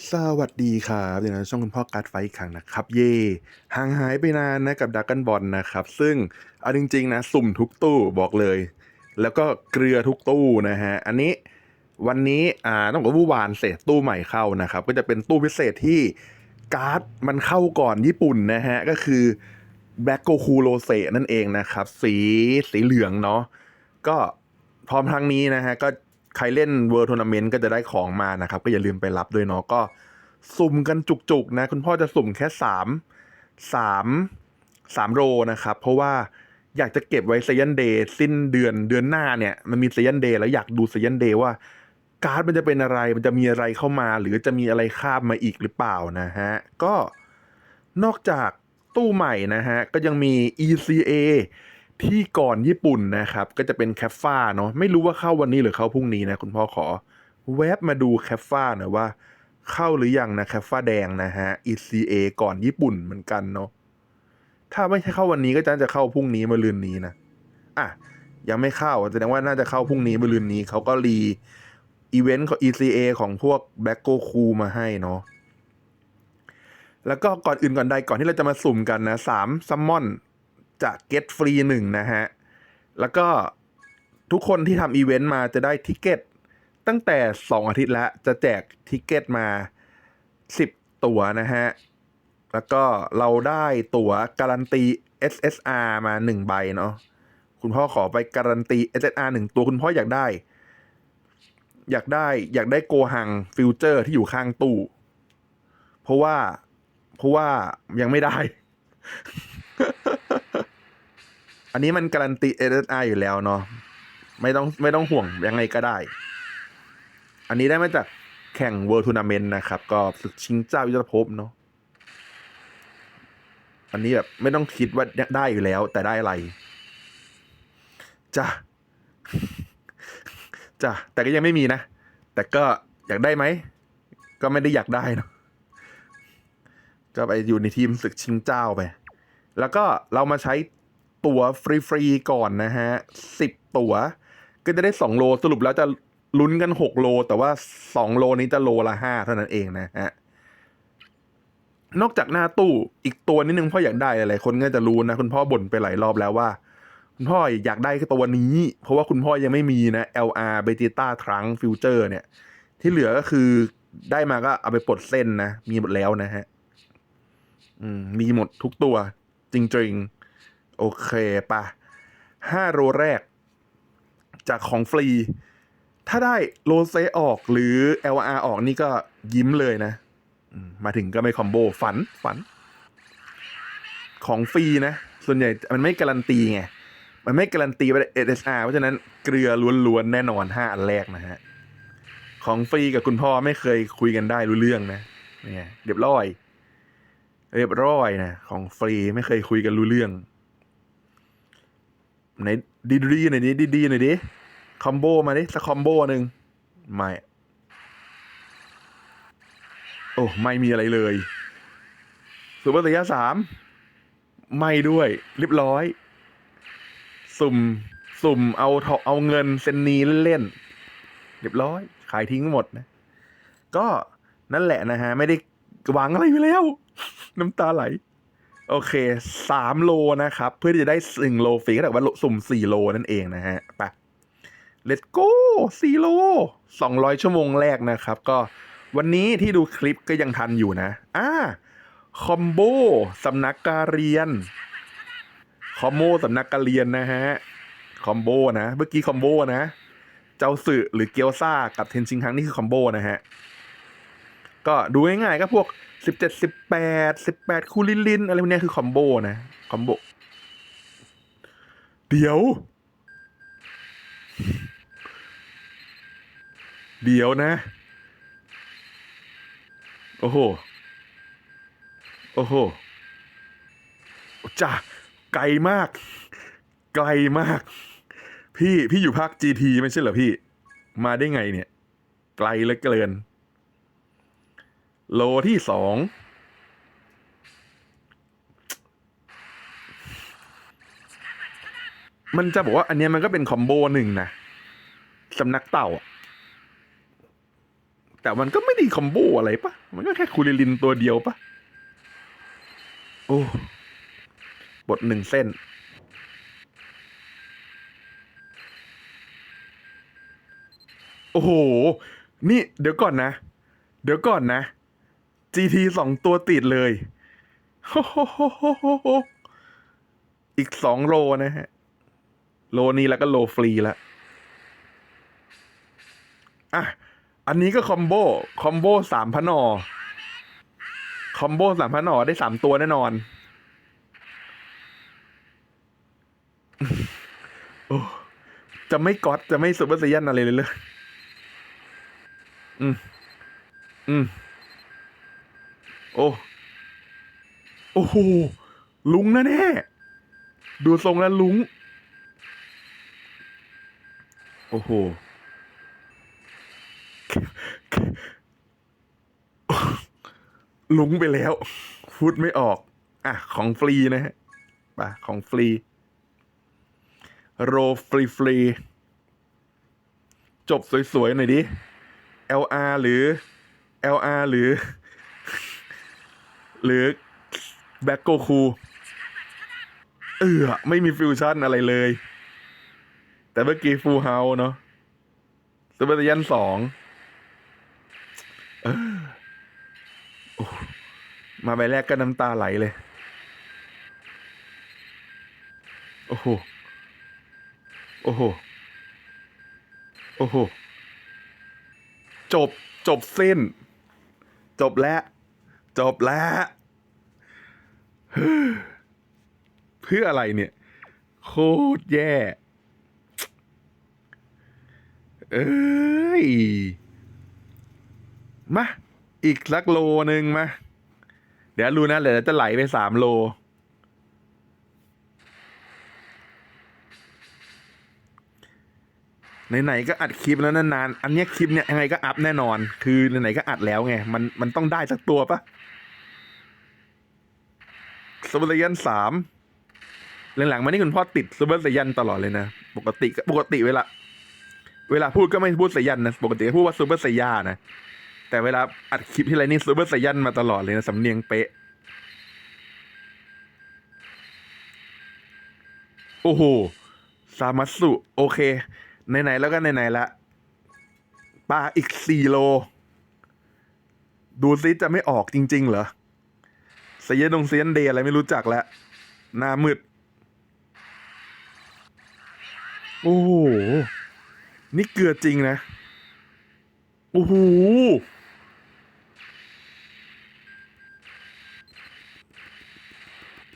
สวัสดีครับเดี๋ยวนะช่องคุณพ่อการ์ดไฟอีกครั้งนะครับ เย่ห่างหายไปนานนะกับดักกันบอลนะครับ ซึ่งเอาจริงๆนะสุ่มทุกตู้บอกเลย แล้วก็เกลือทุกตู้นะฮะ อันนี้วันนี้อ่าต้องบอกว่าเมื่อวานเสร็จตู้ใหม่เข้านะครับ ก็จะเป็นตู้พิเศษที่การ์ดมันเข้าก่อนญี่ปุ่นนะฮะ ก็คือแบล็กโกคูโรเซนั่นเองนะครับ สีสีเหลืองเนาะก็พร้อมทั้งนี้นะฮะก็ ใครเล่นเวิร์ทัวร์นาเมนต์ก็จะได้ของมานะครับ ก็อย่าลืมไปรับด้วยเนาะก็สุ่มกันจุกๆนะ คุณพ่อจะสุ่มแค่สามสามสามโรนะครับ เพราะว่าอยากจะเก็บไว้เซยันเดย์สิ้นเดือนเดือนหน้าเนี่ย มันมีเซยันเดย์แล้วอยากดูเซยันเดย์ว่า การ์ดมันจะเป็นอะไรมันจะมีอะไรเข้ามา หรือจะมีอะไรคาบมาอีกหรือเปล่านะฮะ ก็นอกจากตู้ใหม่นะฮะ ก็ยังมี ECA ที่ก่อนญี่ปุ่นนะครับ ก็จะเป็นแคฟฟ้าเนาะไม่รู้ว่าเข้าวันนี้หรือเข้าพรุ่งนี้นะ คุณพ่อขอ แวบมาดูแคฟฟ้าหน่อยว่า เข้าหรือยังนะแคฟฟ้าแดงนะฮะ ECA ก่อนญี่ปุ่นเหมือนกันเนาะถ้าไม่ใช่เข้าวันนี้ก็จะจะเข้าพรุ่งนี้มาลืนนี้นะอะยังไม่เข้าแสดงว่าน่าจะเข้าพรุ่งนี้มาลืนนี้เขาก็รีอีเวนต์ของ ECA ของพวกแบ็กโกคูมาให้เนาะแล้วก็ก่อนอื่นก่อนใดก่อนที่เราจะมาสุ่มกันนะสามซัมมอน จะเก็ตฟรีหนึ่งนะฮะ แล้วก็ทุกคนที่ทำอีเวนต์มาจะได้ทิเก็ตตั้งแต่ 2 อาทิตย์แล้วจะแจกทิเก็ตมา 10 ตั๋วนะฮะ แล้วก็เราได้ตั๋วการันตี SSR มา 1 ใบเนาะคุณพ่อขอไปการันตี SSR 1 ตัวคุณพ่ออยากได้ อยากได้อยากได้โกหังฟิวเจอร์ที่อยู่ข้างตู้ เพราะว่า เพราะว่ายังไม่ได้ อันนี้มันการันตี SSR อยู่แล้วเนาะไม่ต้องไม่ต้องห่วงยังไงก็ได้ อันนี้ได้มาจากแข่ง World Tournament นะครับ ก็ศึกชิงเจ้ายุทธภพเนาะอันนี้แบบไม่ต้องคิดว่าได้อยู่แล้ว แต่ได้อะไรจ้ะจ้ะแต่ก็ยังไม่มีนะ แต่ก็อยากได้ไหม ก็ไม่ได้อยากได้เนาะก็ไปอยู่ในทีมศึกชิงเจ้าไป แล้วก็เรามาใช้ ตั๋วฟรีๆก่อนนะฮะสิบตั๋ว ก็จะได้สองโลสรุปแล้วจะลุ้นกันหกโล แต่ว่าสองโลนี้จะโลละห้าเท่านั้นเองนะฮะนอกจากหน้าตู้อีกตัวนิดนึงพ่ออยากได้อะไรคนก็จะรู้นะ คุณพ่อบ่นไปหลายรอบแล้วว่า คุณพ่ออยากได้แค่ตัวนี้ เพราะว่าคุณพ่อยังไม่มีนะ LR b e g e t a Trunk Future เนี่ย ที่เหลือก็คือได้มาก็เอาไปปลดเส้นนะ มีหมดแล้วนะฮะ อืม มีหมดทุกตัว จริง ๆ โอเคปะห้าโลแรก จากของฟรี ถ้าได้โลเซออกหรือ LR ออกนี่ก็ยิ้มเลยนะ มาถึงก็ไม่คอมโบฝันฝัน ของฟรีนะ ส่วนใหญ่มันไม่การันตีไง มันไม่การันตีว่า SSR เพราะฉะนั้นเกลือล้วนๆแน่นอนห้าอันแรกนะฮะ ของฟรีกับคุณพ่อไม่เคยคุยกันได้รู้เรื่องนะเนี่ยเรียบร้อย เรียบร้อยนะ ของฟรีไม่เคยคุยกันรู้เรื่อง ไหนดีดีๆหน่อยดิดีดีๆหน่อยดิคอมโบมาดิสักคอมโบหนึ่งไม่ โอ้ไม่มีอะไรเลยสุภาพระยะสามไม่ด้วยเรียบร้อย สุ่มสุ่มเอาทอเอาเงินเซนนีเล่นๆเรียบร้อย ขายทิ้งหมดนะ ก็นั่นแหละนะฮะ ไม่ได้หวังอะไรอยู่แล้ว น้ำตาไหล โอเคสามโลนะครับ เพื่อที่จะได้หนึ่งโลฟรีก็แต่ว่าสุ่มสี่โลนั่นเองนะฮะไป let's go สี่โลสองร้อยชั่วโมงแรกนะครับ ก็วันนี้ที่ดูคลิปก็ยังทันอยู่นะอ่าคอมโบสำนักการเรียน คอมโบสำนักการเรียนนะฮะ คอมโบนะ เมื่อกี้คอมโบนะ เจ้าสึหรือเกียวซ่ากับเทนชิงคังนี่คือคอมโบนะฮะ ก็ดูง่ายๆก็พวก สิบเจ็ดสิบแปดสิบแปดคูลินลินอะไรพวกนี้คือคอมโบนะคอมโบ เดี๋ยว เดี๋ยวนะ โอ้โห โอ้โหจ้าไกลมาก ไกลมาก พี่พี่อยู่ภาค GT ไม่ใช่เหรอพี่ มาได้ไงเนี่ย ไกลเหลือเกิน โลที่สองมันจะบอกว่าอันเนี้ยมันก็เป็นคอมโบหนึ่งนะสำนักเต่า แต่มันก็ไม่ได้คอมโบอะไรปะมันก็แค่คูริลินตัวเดียวปะโอ้บทหนึ่งเส้น โอ้โห นี่เดี๋ยวก่อนนะ เดี๋ยวก่อนนะ GT สองตัวติดเลยอีกสองโลนะฮะ โลนี้แล้วก็โลฟรีล้วอะ อันนี้ก็คอมโบ คอมโบสามพนอ คอมโบสามพนอได้สามตัวแน่นอน โอ้ จะไม่ก๊อตจะไม่ซูเปอร์ไซยันอะไรเลยเลย อืม อืม โอ้โอ้โหลุงนะแน่ดูทรงแล้วลุง โอ้โหลุงไปแล้วพูดไม่ออก อะ ของฟรีนะฮะป่ะของฟรี โรฟรีฟรี จบสวยๆหน่อยดิ LR หรือ LR หรือ หรือแบ็กโกคูเออไม่มีฟิวชั่นอะไรเลย แต่เมื่อกี้ฟูลเฮาเนาะซูเปอร์ไซยันสองออมาใบแรกก็น้ำตาไหลเลย โอ้โห โอ้โห โอ้โห จบ จบเส้น จบแล้ว จบแล้ว เพื่ออะไรเนี่ย โคตรแย่ เอ้ย มา อีกสักโลหนึ่งมา เดี๋ยวรู้นะ เดี๋ยวจะไหลไปสามโล ไหนๆก็อัดคลิปแล้วนานๆ อันนี้คลิปเนี่ยยังไงก็อัพแน่นอน คือไหนๆก็อัดแล้วไง มันมันต้องได้สักตัวปะซูเปอร์ไซยันสามหลังๆมานี่คุณพ่อติดซูเปอร์ไซยันตลอดเลยนะ ปกติปกติเวลา เวลาพูดก็ไม่พูดไซยันนะ ปกติพูดว่าซูเปอร์ไซย่านะ แต่เวลาอัดคลิปที่ไรนี่ซูเปอร์ไซยันมาตลอดเลยนะสำเนียงเป๊ะ โอ้โห ซามัสุโอเค ไหนๆแล้วก็ไหนๆละปลาอีกสี่โล ดูซิจะไม่ออกจริง ๆ เหรอเซียนงเซียนเดย์อะไรไม่รู้จักแล้วหน้ามืด โอ้โห นี่เกลือจริงนะ โอ้โห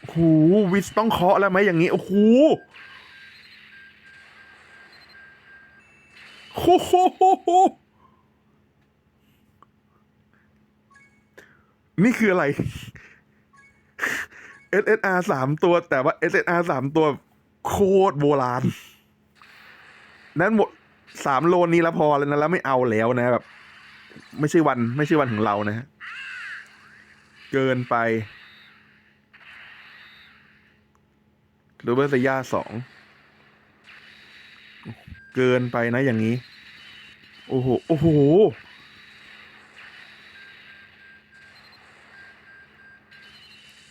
โอ้โหวิสต้องเคาะแล้วไหมอย่างนี้ โอ้โห โอ้โหนี่คืออะไร SSR สามตัว แต่ว่า SSR สามตัว โคตรโบราณ นั้นหมดสามโลนี้แล้วพอแล้วนะแล้วไม่เอาแล้วนะแบบ ไม่ใช่วันไม่ใช่วันของเรานะฮะเกินไปรือเบอร์สยาสอง เกินไปนะอย่างนี้ โอ้โห โอ้โห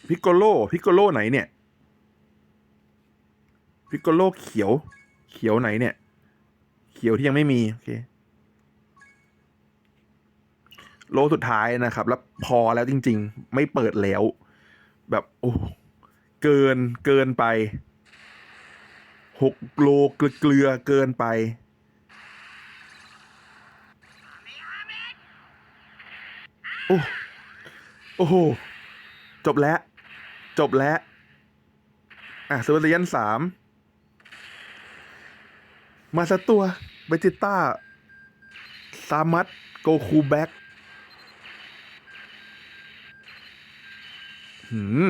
พิกโกโล พิกโกโลไหนเนี่ย พิกโกโลเขียว เขียวไหนเนี่ย เขียวที่ยังไม่มี โอเค โลสุดท้ายนะครับ แล้วพอแล้วจริง ๆ ไม่เปิดแล้ว แบบ โอ้ เกิน เกินไป หกโลเกลือเกินไปโอ้โอ้โห จบแล้ว จบแล้ว อะซูเปอร์ไซยันสาม มาสักตัวเบจิต้า ซามัตโกคูแบ็กหืม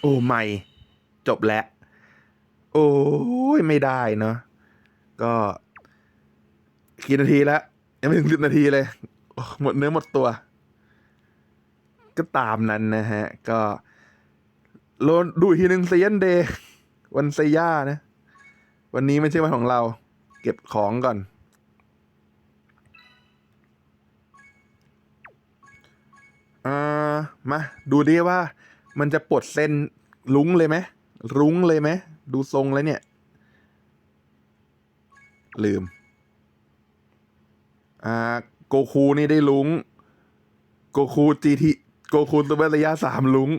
โอ้ ไม่ จบแล้ว โอ้ยไม่ได้เนาะก็กี่นาทีแล้วยังไม่ถึงสิบนาทีเลย หมดเนื้อหมดตัว ก็ตามนั้นนะฮะ ก็โลนดูอีกทีหนึ่งเซียนเดย์วันเซีย่านะ วันนี้ไม่ใช่วันของเรา เก็บของก่อน อ่า มา ดูดิว่ามันจะปลดเส้นลุ้งเลยไหม รุ้งเลยไหมดูทรงแล้วเนี่ย ลืม อ่าโกคูนี่ได้ลุงโกคูจีทีโกคูซูเปอร์ระยะสามลุง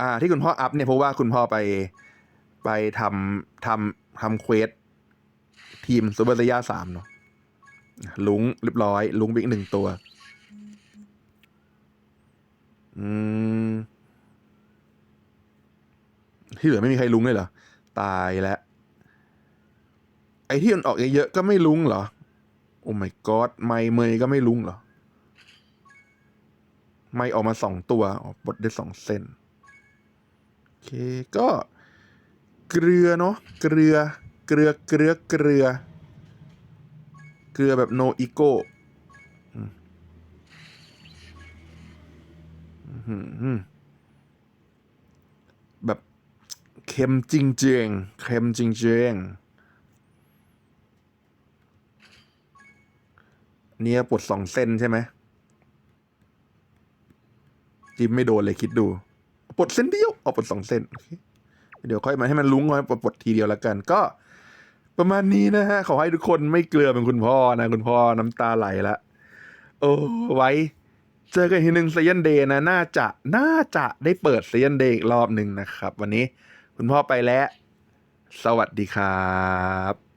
อ่า ที่คุณพ่ออัพเนี่ยเพราะว่าคุณพ่อไปไปทำทำทำเควสทีมซูเปอร์ระยะสามเนาะลุงเรียบร้อย ลุงบิ๊กหนึ่งตัว อืม ที่เหลือไม่มีใครลุงเลยเหรอ ตายแล้ว ไอ้ที่มันออกเยอะๆก็ไม่ลุงเหรอ โอ้ my god ไม่เมยก็ไม่ลุงเหรอ ไม่ออกมาสองตัวออกบดได้สองเส้น โอเค ก็เกลือเนาะ เกลือ เกลือ เกลือ เกลือ เกลือแบบ no ego อืมอื้อหือแบบ เค็มจริงๆ เค็มจริงๆ เนี่ยปวดสองเส้นใช่ไหมจิ้มไม่โดนเลยคิดดูปลดเส้นเดียวเอาปลดสองเส้น เดี๋ยวค่อยมาให้มันลุ้งไว้ปลดปลดทีเดียวแล้วกัน ก็ประมาณนี้นะฮะ ขอให้ทุกคนไม่เกลือเป็นคุณพ่อนะ คุณพ่อน้ำตาไหลละ โอ้ไว้เจอกันทีหนึ่งเซียนเดย์นะ น่าจะ น่าจะได้เปิดเซียนเดย์อีกรอบหนึ่งนะครับ วันนี้ คุณพ่อไปแล้ว สวัสดีครับ